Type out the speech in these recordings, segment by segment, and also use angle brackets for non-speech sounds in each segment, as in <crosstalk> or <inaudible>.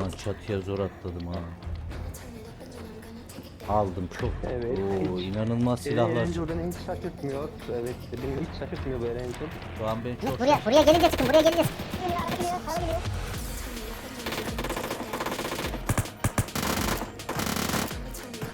Lan çatıya zor atladım ha. Aldım çok. Evet. Oo, inanılmaz silahlar. Erencil beni hiç şaşırtmıyor. Evet, beni hiç şaşırtmıyor bu Erencil. Şu an ben çok Buraya, buraya gelince sıkın, buraya gelince sıkın.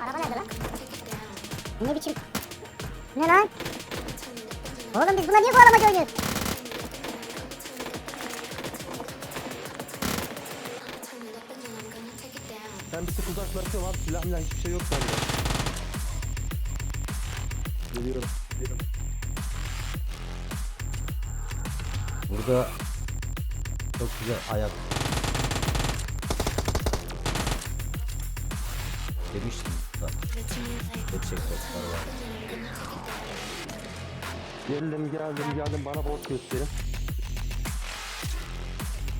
Araba nerede lan? Ne biçim? Ne lan? Oğlum biz buna niye kovalamacı oynuyoruz? Ben bir tık uzaklaşıyorum abi. Silah milah hiçbir şey yok bende. Geliyorum. Geliyorum. Burada çok güzel ayak. Demiştim. Gerçek dostlar var. Geldim geldim geldim bana bot gösterin.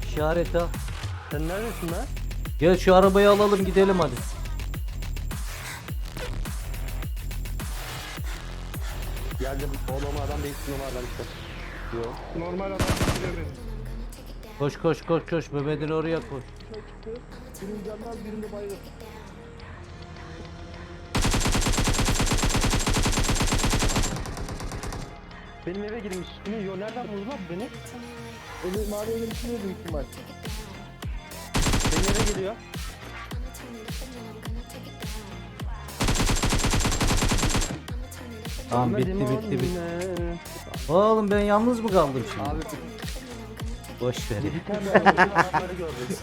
İşaret ha. Sen neredesin lan? Gel şu arabayı alalım gidelim hadi. Geldim. O numaradan değil şu numaradan işte. Yok. Normal adam beni. Koş koş koş koş Mehmet'in oraya koş. Birinin canlı birinde bayılır. Benim eve girmiş. Beni yo nereden vurdu lan beni? Eli mavi evin içinde büyük ihtimal. Benim eve geliyor. Tamam bitti Görmedim bitti bitti. anne. Oğlum ben yalnız mı kaldım şimdi? Abi Boş ver. bir tane <laughs> adamları gördüm.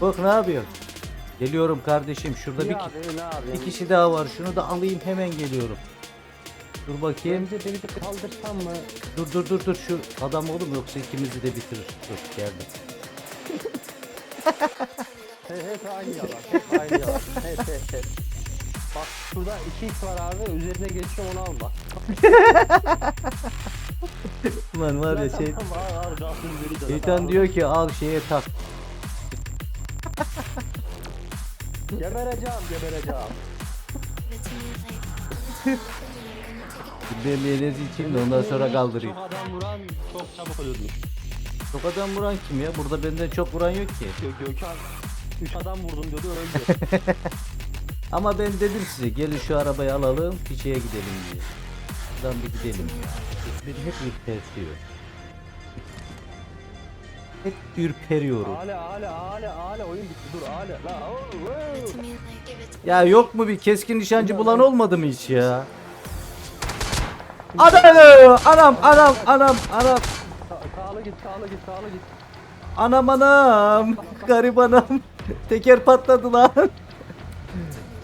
Bak ne yapıyor? Geliyorum kardeşim şurada bir, Bir ki- abi ne abi? bir kişi daha var şunu da alayım hemen geliyorum. Dur bakayım. Önce beni bir kaldırsam mı? Dur dur dur dur şu adam oğlum yoksa ikimizi de bitirir. Dur geldim. <laughs> He, hep aynı yalan. Hep aynı yalan. Hep hep hep. Bak şurada 2x var abi. Üzerine geçiyorum onu alma. <laughs> Ulan var ya şey. Şeytan diyor ki al şeye tak. Gebereceğim gebereceğim. <laughs> Ben bir enerji içeyim de ondan sonra kaldırayım. Çok adam vuran çok çabuk ölürmüş. Çok adam vuran kim ya? Burada benden çok vuran yok ki. Gö Gökhan 3 adam vurdum diyordu öldü. <laughs> Ama ben dedim size gelin şu arabayı alalım fişeye gidelim diye. Buradan bir gidelim ya. Beni hep ürpertiyor. Hep ürperiyorum. ale ale ale ale oyun bitti dur ale. La oh, oh. Ya yok mu bir keskin nişancı bulan olmadı mı hiç ya? Anam anam anam anam anam Sa- Sağlı git sağlı git sağlı git. anam anam garip anam teker patladı lan.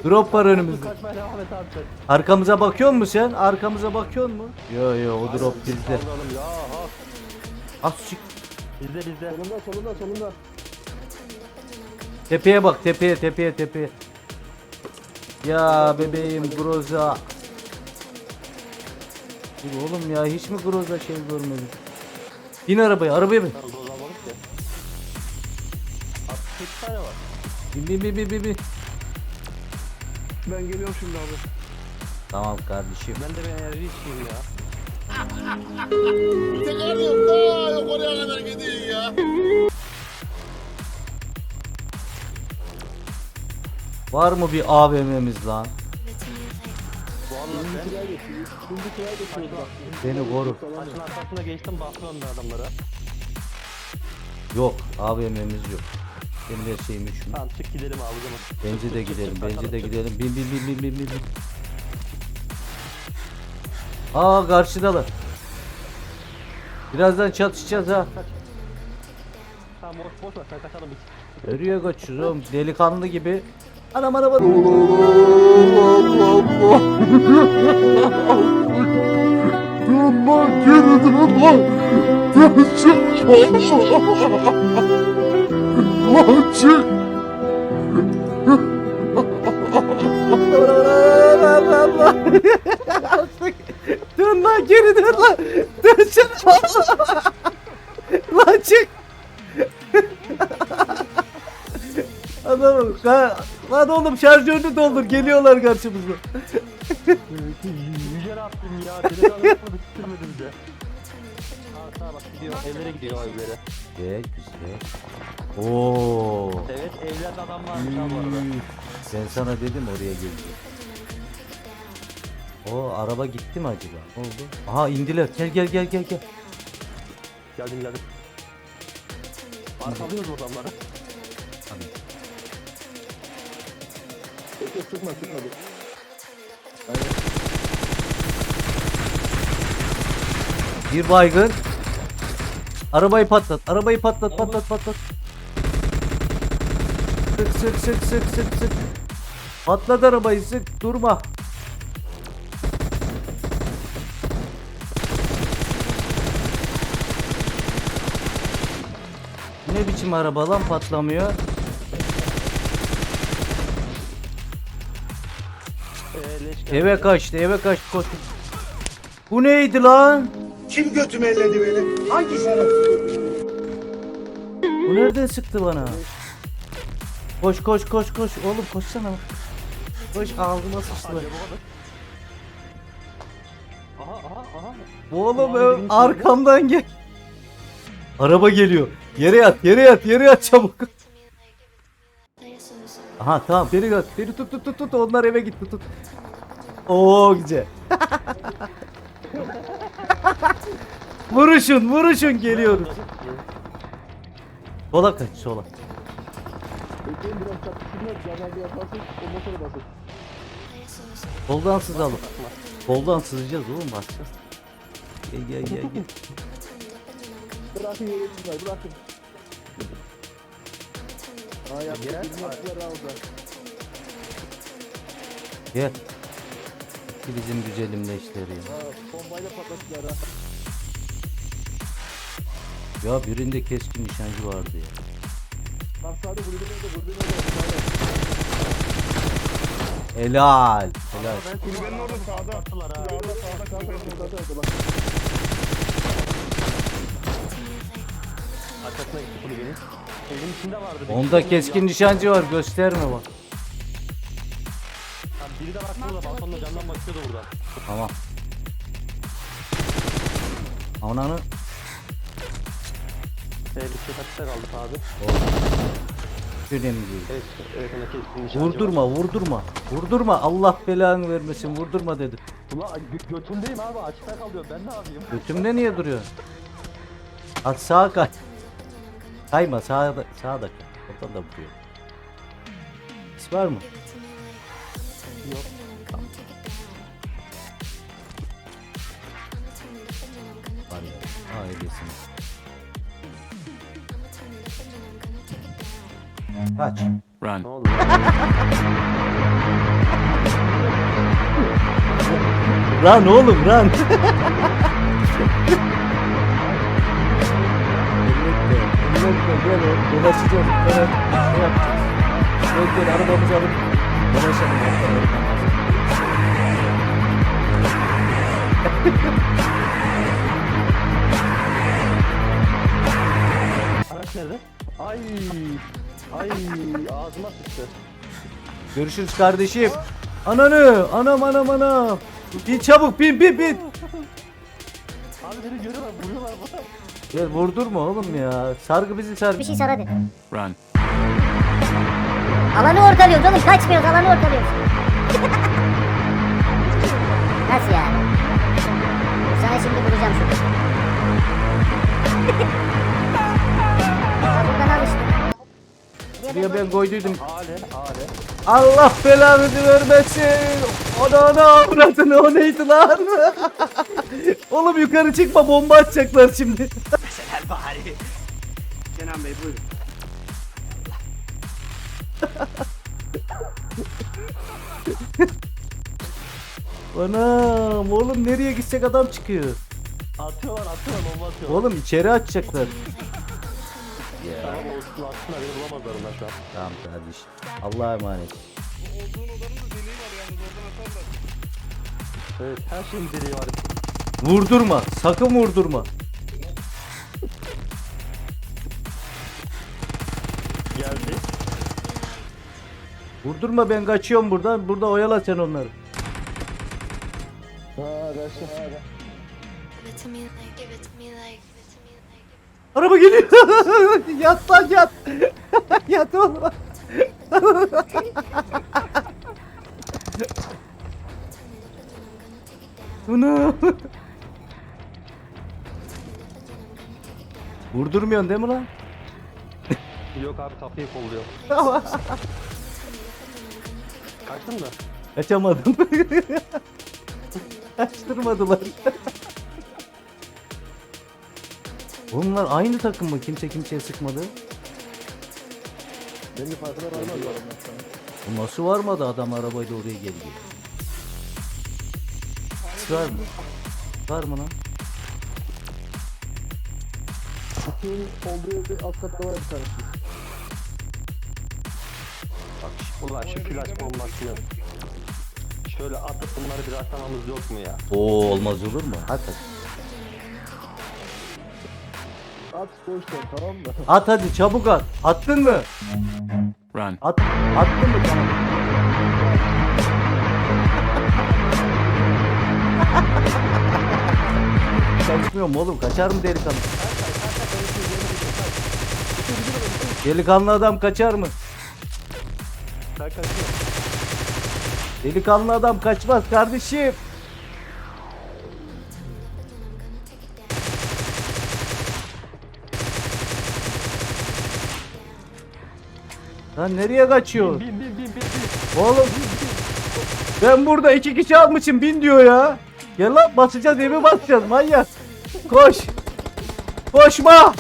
Drop var önümüzde. Kaçmaya devam et abi. Arkamıza bakıyor musun sen? Arkamıza bakıyor mu? Yo yo o drop bizde. Saldıralım ya ha. Az çık. Bizde bizde. Solunda solunda solunda. Tepeye bak tepeye tepeye tepeye. Ya bebeğim Groza. Dur oğlum ya hiç mi Groza şey görmedim? Bin arabaya arabaya bin. Ben bozamadık ya. 68 tane var. Bin bin bin bin bin. bin. Ben geliyorum şimdi abi. Tamam kardeşim. Ben de bir enerji içeyim ya. Var mı bir AVM'miz lan? Kiray geçiyor. Şimdi kiray geçiyor bak. Beni koru. Taşın arkasına geçtim bakıyorum da adamlara. Yok AVM'miz yok. Benim her şeyim üçüm. Tamam çık gidelim abi o zaman. Bence de gidelim, bence de gidelim. Bin bin bin bin bin bin. bin. Aa karşıdalar. Birazdan çatışacağız ha. Tamam boş boş ver sen kaçalım biz. Nereye kaçıyoruz oğlum? Delikanlı gibi. Anam araba. Dön lan geri dön lan. Dön çık. Lan çık. dön lan geri dön lan. Dön çık. lan çık. Adamım. Lan oğlum şarjörünü doldur. Geliyorlar karşımıza. Yüce Rabbim ya. Bize. Aa sağa bak gidiyor. Evlere gidiyor evlere. Güzel güzel. Oo. Evet evlerde adam abi bu arada. Ben sana dedim oraya gelecek. O araba gitti mi acaba? Ne oldu? Aha indiler. Gel gel gel gel gel. Geldim geldim. Arkalıyoruz o adamları. Yok sıkma sıkma. dur. Bir baygın. Arabayı patlat. Arabayı patlat patlat patlat. Sık sık sık sık sık sık. Patlat arabayı sık. Durma. Ne biçim araba lan patlamıyor? Eve kaçtı eve kaçtı koş. Bu neydi lan? Kim götümü elledi beni? Hangi şerefsiz? Bu nereden sıktı bana? Koş koş koş koş. Oğlum koşsana. Koş ağzıma sıçtı. bak. Aha aha aha. Oğlum Abi ö- birini arkamdan gel. Araba geliyor. Yere yat yere yat yere yat çabuk. Aha tamam beni yat. Beni tut tut tut tut. Onlar eve gitti tut. Oo güzel. vuruşun vuruşun geliyoruz. Sola kaç sola. Bekleyin biraz yaparsın. Basın. Soldan sızalım. Soldan sızacağız oğlum basacağız. Gel gel gel gel. Bırakın yere bırakın. Aa. Gel. Ki bizim güzelimle işleri ya. Birinde keskin nişancı vardı ya. Bak. Helal. Helal. Kulübenin sağda. Attılar ha. Onda keskin nişancı var gösterme bak. Biri de bak burada balkonda camdan bakıyordu burada. Tamam. Ananı bir şey kaçta kaldık abi. önemli değil. Evet, evet ona nişancı Vurdurma vurdurma. Vurdurma Allah belanı vermesin vurdurma dedim. Ulan gö götündeyim abi açıkta kalıyor ben ne yapayım? Götümde niye duruyor? At sağa kaç. Kayma sağa da, sağa da kay. Oradan da vuruyor. Sis var mı? Yok. Var ya. Ha öylesin. Kaç. Ne oldu? Run oğlum run. Dolaşacağız. Gel ne yapacağız? Arabamızı alıp. Araç nerede? Ay. Ay ağzıma sıçtı. Görüşürüz kardeşim. Ananı, anam anam anam. Bin çabuk bin bin bin. Abi beni görüyorlar vuruyorlar bana. Gel vurdurma oğlum ya. Sargı bizi sar. Bir şey sor hadi. Run. Alanı ortalıyoruz oğlum kaçmıyoruz alanı ortalıyoruz. <laughs> Nasıl yani? Sana şimdi bulacağım şunu. Ya <laughs> buradan al işte. Buraya ben koyduydum. Ale ale. Allah belanı vermesin. Ana ana avradını o neydi lan? <laughs> Oğlum yukarı çıkma bomba atacaklar şimdi. Kenan Bey buyurun. Anam oğlum nereye gitsek adam çıkıyor. Atıyorlar atıyorlar bomba atıyorlar. Oğlum içeri atacaklar. Tamam olsun aslında beni bulamazlar onlar şu an. Tamam kardeşim. Allah'a emanet. Evet her şeyin deliği var. Vurdurma. Sakın vurdurma. Vurdurma ben kaçıyorum buradan. Burada oyala sen onları. Ha kaçtı. Araba geliyor. <laughs> yat lan yat. <laughs> yat oğlum. Bunu. Vurdurmuyorsun değil mi lan? Yok abi kapıyı kolluyor. <laughs> Kaçtın mı? Kaçamadım. <laughs> Kaçtırmadılar. Bunlar aynı takım mı? Kimse kimseye sıkmadı. Benim farkına varmaz var. Bu nasıl varmadı adam arabayla oraya geliyor. Var mı? Var mı lan? Kutunun olduğu yerde alt katta var bir tanesi. Bak şu- flash bombasını. Şöyle atıp bunları bir atlamamız yok mu ya? Oo olmaz olur mu? Hadi. At boşver tamam mı? At hadi çabuk at. Attın mı? Run. At, attın mı tamam. <laughs> Kaçmıyorum oğlum. Kaçar mı delikanlı? Delikanlı adam kaçar mı? Sen kaçıyorsun. Delikanlı adam kaçmaz kardeşim. Lan nereye kaçıyor? Bin bin bin bin bin. Oğlum ben burada iki kişi almışım bin diyor ya. Gel lan basacağız evi basacağız manyak. Koş. Koşma.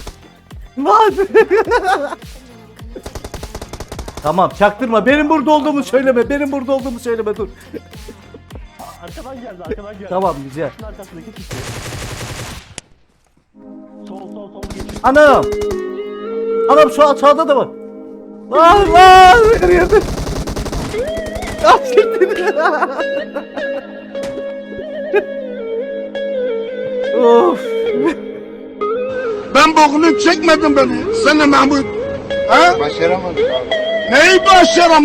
Lan. <laughs> tamam çaktırma benim burada olduğumu söyleme benim burada olduğumu söyleme dur. Arkadan geldi arkadan geldi. Tamam güzel. Şunun arkasındaki kişi. Sol sol sol geç. Anam. Anam şu sağda da var. Lan lan. Nereye? Ah siktir. of. Ben bokunu çekmedim beni. Sen de Mahmut. Ha? Başaramadık abi. Nem baixaram a